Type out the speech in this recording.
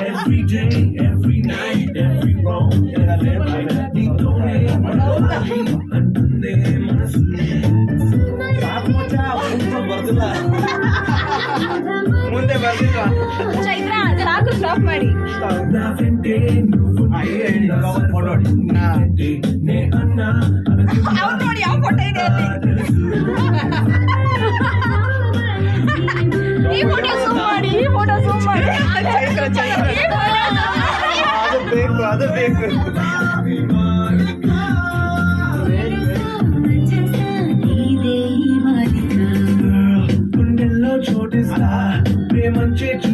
every day, every night, every road that I've ever done. 네 돈에 만나기 안내 만수. 다 보자, 우선 받으라. ಮುಂದೆ ಬರ್ಲಿಲ್ವಾ ಚೈತ್ರ ಸಾಕು stop ಮಾಡಿ ಅವ್ರು ನೋಡಿ ಯಾವ ಫೋಟೋ ಇದೆ ಅಲ್ಲಿ ಈ ಫೋಟೋ ಸೂಮ್ ಮಾಡಿ ಈ ಫೋಟೋ ಸೂಮ್ ಮಾಡಿ ಅದು ಬೇಕು ಅದು ಬೇಕು What is that? ప్రేమంచే చూ